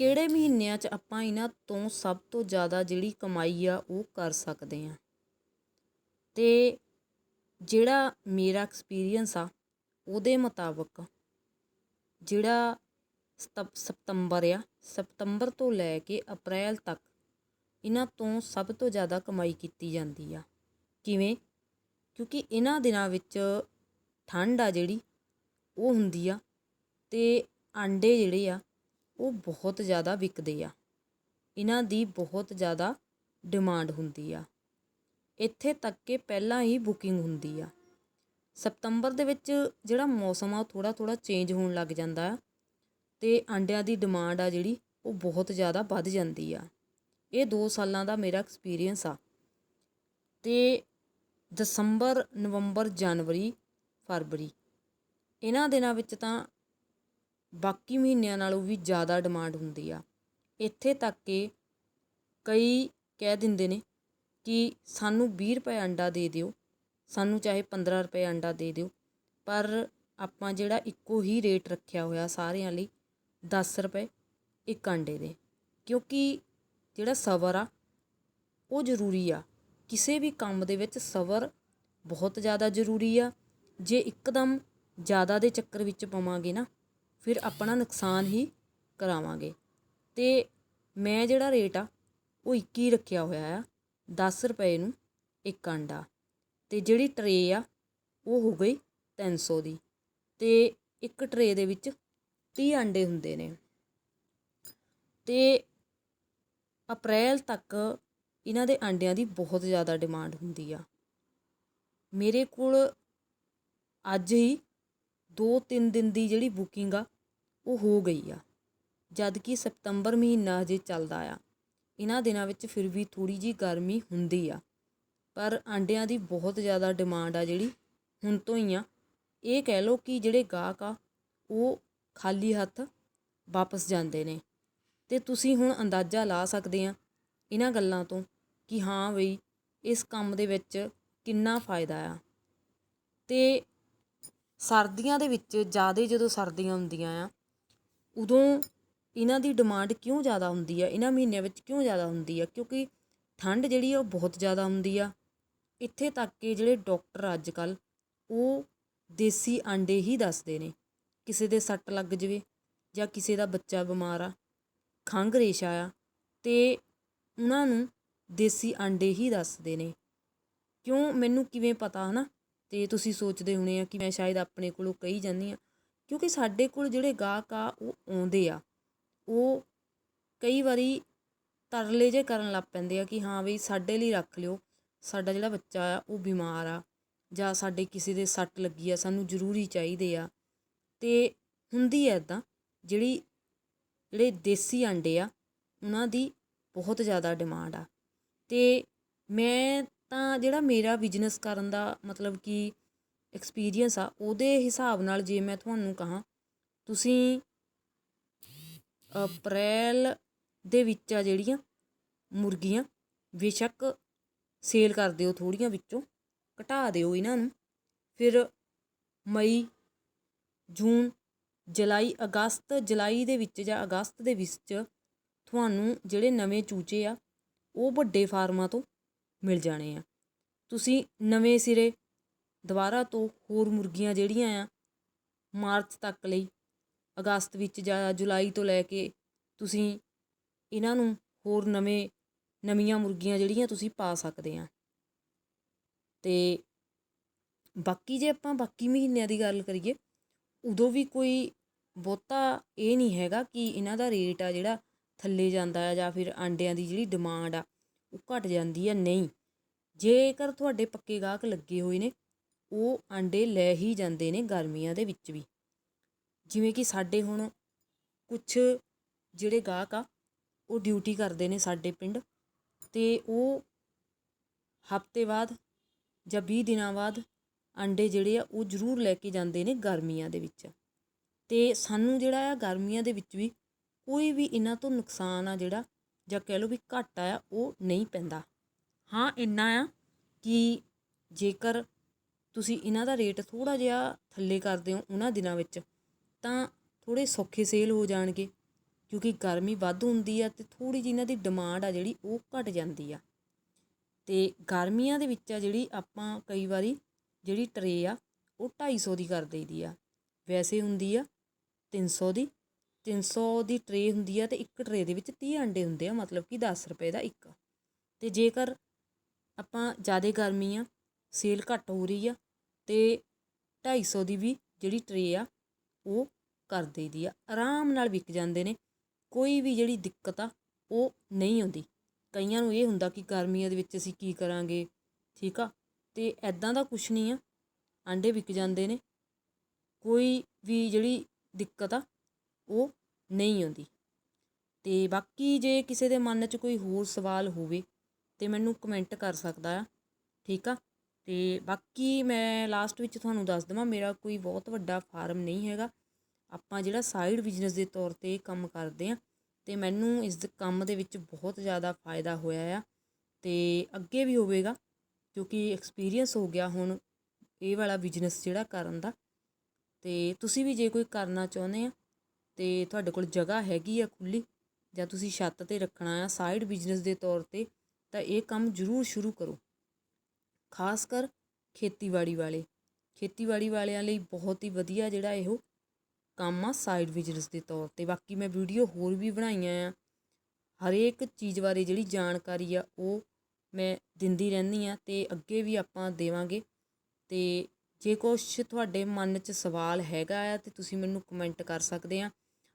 ਕਿਹੜੇ ਮਹੀਨਿਆਂ 'ਚ ਆਪਾਂ ਇਹਨਾਂ ਤੋਂ ਸਭ ਤੋਂ ਜ਼ਿਆਦਾ ਜਿਹੜੀ ਕਮਾਈ ਆ ਉਹ ਕਰ ਸਕਦੇ ਹਾਂ? ਅਤੇ ਜਿਹੜਾ ਮੇਰਾ ਐਕਸਪੀਰੀਅੰਸ ਆ, ਉਹਦੇ ਮੁਤਾਬਕ ਜਿਹੜਾ ਸਤੰ ਸਤੰਬਰ ਆ, ਸਤੰਬਰ ਤੋਂ ਲੈ ਕੇ ਅਪ੍ਰੈਲ ਤੱਕ ਇਹਨਾਂ ਤੋਂ ਸਭ ਤੋਂ ਜ਼ਿਆਦਾ ਕਮਾਈ ਕੀਤੀ ਜਾਂਦੀ ਆ। ਕਿਵੇਂ? ਕਿਉਂਕਿ ਇਹਨਾਂ ਦਿਨਾਂ ਵਿੱਚ ਠੰਡ ਆ ਜਿਹੜੀ, ਉਹ ਹੁੰਦੀ ਆ ਅਤੇ ਆਂਡੇ ਜਿਹੜੇ ਆ ਉਹ ਬਹੁਤ ਜ਼ਿਆਦਾ ਵਿਕਦੇ ਆ। ਇਹਨਾਂ ਦੀ ਬਹੁਤ ਜ਼ਿਆਦਾ ਡਿਮਾਂਡ ਹੁੰਦੀ ਆ। ਇੱਥੇ ਤੱਕ ਕਿ ਪਹਿਲਾਂ ਹੀ ਬੁਕਿੰਗ ਹੁੰਦੀ ਆ। ਸਤੰਬਰ ਦੇ ਵਿੱਚ ਜਿਹੜਾ ਮੌਸਮ ਆ, ਉਹ ਥੋੜ੍ਹਾ ਥੋੜ੍ਹਾ ਚੇਂਜ ਹੋਣ ਲੱਗ ਜਾਂਦਾ ਆ ਅਤੇ ਆਂਡਿਆਂ ਦੀ ਡਿਮਾਂਡ ਆ ਜਿਹੜੀ, ਉਹ ਬਹੁਤ ਜ਼ਿਆਦਾ ਵੱਧ ਜਾਂਦੀ ਆ। ਇਹ ਦੋ ਸਾਲਾਂ ਦਾ ਮੇਰਾ ਐਕਸਪੀਰੀਅੰਸ ਆ। ਅਤੇ ਦਸੰਬਰ, ਨਵੰਬਰ, ਜਨਵਰੀ, ਫਰਵਰੀ ਇਹਨਾਂ ਦਿਨਾਂ ਵਿੱਚ ਤਾਂ ਬਾਕੀ ਮਹੀਨਿਆਂ ਨਾਲੋਂ ਵੀ ਜ਼ਿਆਦਾ ਡਿਮਾਂਡ ਹੁੰਦੀ ਆ। ਇੱਥੇ ਤੱਕ ਕਿ ਕਈ ਕਹਿ ਦਿੰਦੇ ਨੇ ਕਿ ਸਾਨੂੰ ਵੀਹ ਰੁਪਏ ਅੰਡਾ ਦੇ ਦਿਓ, ਸਾਨੂੰ ਚਾਹੇ 15 ਰੁਪਏ ਅੰਡਾ ਦੇ ਦਿਓ, ਪਰ ਆਪਾਂ ਜਿਹੜਾ ਇੱਕੋ ਹੀ ਰੇਟ ਰੱਖਿਆ ਹੋਇਆ ਸਾਰਿਆਂ ਲਈ 10 ਰੁਪਏ ਇੱਕ ਅੰਡੇ ਦੇ। ਕਿਉਂਕਿ ਜਿਹੜਾ ਸਬਰ ਆ, ਉਹ ਜ਼ਰੂਰੀ ਆ। ਕਿਸੇ ਵੀ ਕੰਮ ਦੇ ਵਿੱਚ ਸਬਰ ਬਹੁਤ ਜ਼ਿਆਦਾ ਜ਼ਰੂਰੀ ਆ। ਜੇ ਇੱਕਦਮ ਜ਼ਿਆਦਾ ਦੇ ਚੱਕਰ ਵਿੱਚ ਪਵਾਂਗੇ ਨਾ ਫਿਰ ਆਪਣਾ ਨੁਕਸਾਨ ਹੀ ਕਰਾਵਾਂਗੇ। ਅਤੇ ਮੈਂ ਜਿਹੜਾ ਰੇਟ ਆ, ਉਹ ਇੱਕ ਹੀ ਰੱਖਿਆ ਹੋਇਆ ਆ, ਦਸ ਰੁਪਏ ਨੂੰ ਇੱਕ ਆਂਡਾ ਅਤੇ ਜਿਹੜੀ ਟਰੇ ਆ, ਉਹ ਹੋ ਗਈ 300 ਦੀ। ਅਤੇ ਇੱਕ ਟਰੇ ਦੇ ਵਿੱਚ ਤੀਹ ਆਂਡੇ ਹੁੰਦੇ ਨੇ। ਅਤੇ ਅਪ੍ਰੈਲ ਤੱਕ ਇਹਨਾਂ ਦੇ ਆਂਡਿਆਂ ਦੀ ਬਹੁਤ ਜ਼ਿਆਦਾ ਡਿਮਾਂਡ ਹੁੰਦੀ ਆ। ਮੇਰੇ ਕੋਲ ਅੱਜ ਹੀ ਦੋ ਤਿੰਨ ਦਿਨ ਦੀ ਜਿਹੜੀ ਬੁਕਿੰਗ ਆ, ਉਹ ਹੋ ਗਈ ਆ। ਜਦ ਕਿ ਸਤੰਬਰ ਮਹੀਨਾ ਅਜੇ ਚੱਲਦਾ ਆ। ਇਹਨਾਂ ਦਿਨਾਂ ਵਿੱਚ ਫਿਰ ਵੀ ਥੋੜ੍ਹੀ ਜਿਹੀ ਗਰਮੀ ਹੁੰਦੀ ਆ। ਪਰ ਆਂਡਿਆਂ ਦੀ ਬਹੁਤ ਜ਼ਿਆਦਾ ਡਿਮਾਂਡ ਆ ਜਿਹੜੀ ਹੁਣ ਤੋਂ ਹੀ ਆ। ਇਹ ਕਹਿ ਲਓ ਕਿ ਜਿਹੜੇ ਗਾਹਕ ਆ, ਉਹ ਖਾਲੀ ਹੱਥ ਵਾਪਸ ਜਾਂਦੇ ਨੇ। ਅਤੇ ਤੁਸੀਂ ਹੁਣ ਅੰਦਾਜ਼ਾ ਲਾ ਸਕਦੇ ਆ ਇਹਨਾਂ ਗੱਲਾਂ ਤੋਂ ਕਿ ਹਾਂ ਬਈ, ਇਸ ਕੰਮ ਦੇ ਵਿੱਚ ਕਿੰਨਾ ਫਾਇਦਾ ਆ। ਅਤੇ ਸਰਦੀਆਂ ਦੇ ਵਿੱਚ ਜ਼ਿਆਦਾ ਜਦੋਂ ਸਰਦੀਆਂ ਹੁੰਦੀਆਂ ਆ, ਉਦੋਂ ਇਹਨਾਂ ਦੀ ਡਿਮਾਂਡ ਕਿਉਂ ਜ਼ਿਆਦਾ ਹੁੰਦੀ ਆ? ਇਹਨਾਂ ਮਹੀਨਿਆਂ ਵਿੱਚ ਕਿਉਂ ਜ਼ਿਆਦਾ ਹੁੰਦੀ ਆ? ਕਿਉਂਕਿ ਠੰਡ ਜਿਹੜੀ ਆ ਉਹ ਬਹੁਤ ਜ਼ਿਆਦਾ ਹੁੰਦੀ ਆ। ਇੱਥੇ ਤੱਕ ਕਿ ਜਿਹੜੇ ਡਾਕਟਰ ਅੱਜ ਕੱਲ੍ਹ ਉਹ ਦੇਸੀ ਆਂਡੇ ਹੀ ਦੱਸਦੇ ਨੇ। ਕਿਸੇ ਦੇ ਸੱਟ ਲੱਗ ਜਾਵੇ ਜਾਂ ਕਿਸੇ ਦਾ ਬੱਚਾ ਬਿਮਾਰ ਆ, ਖੰਘ ਰੇਸ਼ਾ ਆ ਅਤੇ ਉਹਨਾਂ ਨੂੰ ਦੇਸੀ ਆਂਡੇ ਹੀ ਦੱਸਦੇ ਨੇ। ਕਿਉਂ? ਮੈਨੂੰ ਕਿਵੇਂ ਪਤਾ ਹੈ ਨਾ ਅਤੇ ਤੁਸੀਂ ਸੋਚਦੇ ਹੋਣੇ ਆ ਕਿ ਮੈਂ ਸ਼ਾਇਦ ਆਪਣੇ ਕੋਲੋਂ ਕਹੀ ਜਾਂਦੀ ਹਾਂ ਕਿਉਂਕਿ ਸਾਡੇ ਕੋਲ ਜਿਹੜੇ ਗਾਹਕ ਆ, ਉਹ ਆਉਂਦੇ ਆ। ਉਹ ਕਈ ਵਾਰੀ ਤਰਲੇ ਜੇ ਕਰਨ ਲੱਗ ਪੈਂਦੇ ਆ ਕਿ ਹਾਂ ਵੀ ਸਾਡੇ ਲਈ ਰੱਖ ਲਿਓ। ਸਾਡਾ ਜਿਹੜਾ ਬੱਚਾ ਆ, ਉਹ ਬਿਮਾਰ ਆ ਜਾਂ ਸਾਡੇ ਕਿਸੇ ਦੇ ਸੱਟ ਲੱਗੀ ਆ, ਸਾਨੂੰ ਜ਼ਰੂਰੀ ਚਾਹੀਦੇ ਆ। ਅਤੇ ਹੁੰਦੀ ਹੈ ਇੱਦਾਂ ਜਿਹੜੀ, ਜਿਹੜੇ ਦੇਸੀ ਆਂਡੇ ਆ, ਉਹਨਾਂ ਦੀ ਬਹੁਤ ਜ਼ਿਆਦਾ ਡਿਮਾਂਡ ਆ। ਅਤੇ ਮੈਂ ਤਾਂ ਜਿਹੜਾ ਮੇਰਾ ਬਿਜ਼ਨਸ ਕਰਨ ਦਾ ਮਤਲਬ ਕਿ ਐਕਸਪੀਰੀਅੰਸ ਆ, ਉਹਦੇ ਹਿਸਾਬ ਨਾਲ ਜੇ ਮੈਂ ਤੁਹਾਨੂੰ ਕਹਾਂ, ਤੁਸੀਂ ਅਪ੍ਰੈਲ ਦੇ ਵਿੱਚ ਆ ਜਿਹੜੀਆਂ ਮੁਰਗੀਆਂ, ਬੇਸ਼ੱਕ ਸੇਲ ਕਰ ਦਿਓ ਥੋੜ੍ਹੀਆਂ ਵਿੱਚੋਂ, ਘਟਾ ਦਿਓ ਇਹਨਾਂ ਨੂੰ। ਫਿਰ ਮਈ, ਜੂਨ, ਜੁਲਾਈ, ਅਗਸਤ, ਜੁਲਾਈ ਦੇ ਵਿੱਚ ਜਾਂ ਅਗਸਤ ਦੇ ਵਿੱਚ ਤੁਹਾਨੂੰ ਜਿਹੜੇ ਨਵੇਂ ਚੂਚੇ ਆ, ਉਹ ਵੱਡੇ ਫਾਰਮਾਂ ਤੋਂ ਮਿਲ ਜਾਣੇ ਆ। ਤੁਸੀਂ ਨਵੇਂ ਸਿਰੇ ਦੁਬਾਰਾ ਤੋਂ ਹੋਰ ਮੁਰਗੀਆਂ ਜਿਹੜੀਆਂ ਆ, ਮਾਰਚ ਤੱਕ ਲਈ, ਅਗਸਤ ਵਿੱਚ ਜਾਂ ਜੁਲਾਈ ਤੋਂ ਲੈ ਕੇ ਤੁਸੀਂ ਇਹਨਾਂ ਨੂੰ ਹੋਰ ਨਵੇਂ, ਨਵੀਆਂ ਮੁਰਗੀਆਂ ਜਿਹੜੀਆਂ ਤੁਸੀਂ ਪਾ ਸਕਦੇ ਆ। ਅਤੇ ਬਾਕੀ ਜੇ ਆਪਾਂ ਬਾਕੀ ਮਹੀਨਿਆਂ ਦੀ ਗੱਲ ਕਰੀਏ, ਉਦੋਂ ਵੀ ਕੋਈ ਬਹੁਤਾ ਇਹ ਨਹੀਂ ਹੈਗਾ ਕਿ ਇਹਨਾਂ ਦਾ ਰੇਟ ਆ ਜਿਹੜਾ ਥੱਲੇ ਜਾਂਦਾ ਆ ਜਾਂ ਫਿਰ ਆਂਡਿਆਂ ਦੀ ਜਿਹੜੀ ਡਿਮਾਂਡ ਆ, ਉਹ ਘਟ ਜਾਂਦੀ ਆ। ਨਹੀਂ। ਜੇਕਰ ਤੁਹਾਡੇ ਪੱਕੇ ਗਾਹਕ ਲੱਗੇ ਹੋਏ ਨੇ, ਉਹ ਆਂਡੇ ਲੈ ਹੀ ਜਾਂਦੇ ਨੇ ਗਰਮੀਆਂ ਦੇ ਵਿੱਚ ਵੀ। ਜਿਵੇਂ ਕਿ ਸਾਡੇ ਹੁਣ ਕੁਛ ਜਿਹੜੇ ਗਾਹਕ ਆ, ਉਹ ਡਿਊਟੀ ਕਰਦੇ ਨੇ ਸਾਡੇ ਪਿੰਡ ਅਤੇ ਉਹ ਹਫ਼ਤੇ ਬਾਅਦ ਜਾਂ 20 ਦਿਨਾਂ ਬਾਅਦ ਆਂਡੇ ਜਿਹੜੇ ਆ, ਉਹ ਜ਼ਰੂਰ ਲੈ ਕੇ ਜਾਂਦੇ ਨੇ ਗਰਮੀਆਂ ਦੇ ਵਿੱਚ। ਅਤੇ ਸਾਨੂੰ ਜਿਹੜਾ ਆ, ਗਰਮੀਆਂ ਦੇ ਵਿੱਚ ਵੀ ਕੋਈ ਵੀ ਇਹਨਾਂ ਤੋਂ ਨੁਕਸਾਨ ਆ ਜਿਹੜਾ ਜਾਂ ਕਹਿ ਲਓ ਵੀ ਘਾਟਾ ਆ, ਉਹ ਨਹੀਂ ਪੈਂਦਾ। ਹਾਂ, ਇੰਨਾ ਆ ਕਿ ਜੇਕਰ ਤੁਸੀਂ ਇਹਨਾਂ ਦਾ ਰੇਟ ਥੋੜ੍ਹਾ ਜਿਹਾ ਥੱਲੇ ਕਰਦੇ ਹੋ ਉਹਨਾਂ ਦਿਨਾਂ ਵਿੱਚ, ਤਾਂ ਥੋੜ੍ਹੇ ਸੌਖੇ ਸੇਲ ਹੋ ਜਾਣਗੇ, ਕਿਉਂਕਿ ਗਰਮੀ ਵੱਧ ਹੁੰਦੀ ਆ ਤੇ ਥੋੜ੍ਹੀ ਜਿਹੀ ਇਹਨਾਂ ਦੀ ਡਿਮਾਂਡ ਆ ਜਿਹੜੀ ਉਹ ਘਟ ਜਾਂਦੀ ਆ। ਤੇ ਗਰਮੀਆਂ ਦੇ ਵਿੱਚ ਆ ਜਿਹੜੀ ਆਪਾਂ ਕਈ ਵਾਰੀ ਜਿਹੜੀ ਟਰੇ ਆ, ਉਹ 250 ਦੀ ਕਰ ਦਈਦੀ ਆ। ਵੈਸੇ ਹੁੰਦੀ ਆ 300 ਦੀ 300 ਦੀ ਟਰੇ ਹੁੰਦੀ ਆ ਤੇ ਇੱਕ ਟਰੇ ਦੇ ਵਿੱਚ 30 ਅੰਡੇ ਹੁੰਦੇ ਆ, ਮਤਲਬ ਕਿ 10 ਰੁਪਏ ਦਾ ਇੱਕ। ਤੇ ਜੇਕਰ ਆਪਾਂ ਜ਼ਿਆਦਾ ਗਰਮੀ ਆ, ਸੇਲ ਘੱਟ ਹੋ ਰਹੀ ਆ ਅਤੇ ਢਾਈ ਸੌ ਦੀ ਵੀ ਜਿਹੜੀ ਟਰੇ ਆ, ਉਹ ਕਰ ਦਈਦੀ ਆ। ਆਰਾਮ ਨਾਲ ਵਿਕ ਜਾਂਦੇ ਨੇ, ਕੋਈ ਵੀ ਜਿਹੜੀ ਦਿੱਕਤ ਆ, ਉਹ ਨਹੀਂ ਆਉਂਦੀ। ਕਈਆਂ ਨੂੰ ਇਹ ਹੁੰਦਾ ਕਿ ਗਰਮੀਆਂ ਦੇ ਵਿੱਚ ਅਸੀਂ ਕੀ ਕਰਾਂਗੇ, ਠੀਕ ਆ? ਤੇ ਐਦਾਂ ਦਾ ਕੁਛ ਨਹੀਂ ਆ, ਆਂਡੇ ਵਿਕ ਜਾਂਦੇ ਨੇ, ਕੋਈ ਵੀ ਜਿਹੜੀ ਦਿੱਕਤ ਆ, ਉਹ ਨਹੀਂ ਆਉਂਦੀ। ਤੇ ਬਾਕੀ ਜੇ ਕਿਸੇ ਦੇ ਮਨ 'ਚ ਕੋਈ ਹੋਰ ਸਵਾਲ ਹੋਵੇ ਤੇ ਮੈਨੂੰ ਕਮੈਂਟ ਕਰ ਸਕਦਾ ਆ, ਠੀਕ ਆ? ਤੇ ਬਾਕੀ ਮੈਂ ਲਾਸਟ ਵਿੱਚ ਤੁਹਾਨੂੰ ਦੱਸ ਦਵਾਂ, ਮੇਰਾ ਕੋਈ ਬਹੁਤ ਵੱਡਾ ਫਾਰਮ ਨਹੀਂ ਹੈਗਾ। ਆਪਾਂ ਜਿਹੜਾ ਸਾਈਡ ਬਿਜ਼ਨਸ ਦੇ ਤੌਰ ਤੇ ਕੰਮ ਕਰਦੇ ਆ, ਤੇ ਮੈਨੂੰ ਇਸ ਦੇ ਕੰਮ ਦੇ ਵਿੱਚ ਬਹੁਤ ਜ਼ਿਆਦਾ ਫਾਇਦਾ ਹੋਇਆ ਆ। ਤੇ ਅੱਗੇ ਵੀ ਹੋਵੇਗਾ ਕਿਉਂਕਿ ਐਕਸਪੀਰੀਅੰਸ ਹੋ ਗਿਆ ਹੁਣ ਇਹ ਵਾਲਾ ਬਿਜ਼ਨਸ ਜਿਹੜਾ ਕਰਨ ਦਾ। ਤੇ ਤੁਸੀਂ ਵੀ ਜੇ ਕੋਈ ਕਰਨਾ ਚਾਹੁੰਦੇ ਆ, ਤੇ ਤੁਹਾਡੇ ਕੋਲ ਜਗ੍ਹਾ ਹੈਗੀ ਆ ਖੁੱਲੀ ਜਾਂ ਤੁਸੀਂ ਛੱਤ ਤੇ ਰੱਖਣਾ ਆ ਸਾਈਡ ਬਿਜ਼ਨਸ ਦੇ ਤੌਰ ਤੇ ਤਾਂ ਇਹ ਕੰਮ ਜ਼ਰੂਰ ਸ਼ੁਰੂ ਕਰੋ। ਖਾਸ ਕਰ ਖੇਤੀਬਾੜੀ ਵਾਲੇ। ਖੇਤੀਬਾੜੀ ਵਾਲਿਆਂ ਲਈ ਬਹੁਤ ਹੀ ਵਧੀਆ ਜਿਹੜਾ ਇਹੋ ਕੰਮ ਆ ਸਾਈਡ ਬਿਜ਼ਨਸ ਦੇ ਤੌਰ ਤੇ। ਬਾਕੀ ਮੈਂ ਵੀਡੀਓ ਹੋਰ ਵੀ ਬਣਾਈਆਂ ਆ। ਹਰੇਕ ਚੀਜ਼ ਬਾਰੇ ਜਿਹੜੀ ਜਾਣਕਾਰੀ ਆ, ਉਹ ਮੈਂ ਦਿੰਦੀ ਰਹਿੰਦੀ ਆ ਤੇ ਅੱਗੇ ਵੀ ਆਪਾਂ ਦੇਵਾਂਗੇ। ਤੇ ਜੇ ਕੁਛ ਤੁਹਾਡੇ ਮਨ 'ਚ ਸਵਾਲ ਹੈਗਾ ਆ ਤੇ ਤੁਸੀਂ ਮੈਨੂੰ ਕਮੈਂਟ ਕਰ ਸਕਦੇ ਆ।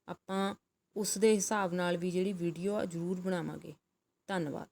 ਆਪਾਂ ਉਸ ਦੇ ਹਿਸਾਬ ਨਾਲ ਵੀ ਜਿਹੜੀ ਵੀਡੀਓ ਆ ਜ਼ਰੂਰ ਬਣਾਵਾਂਗੇ। ਧੰਨਵਾਦ।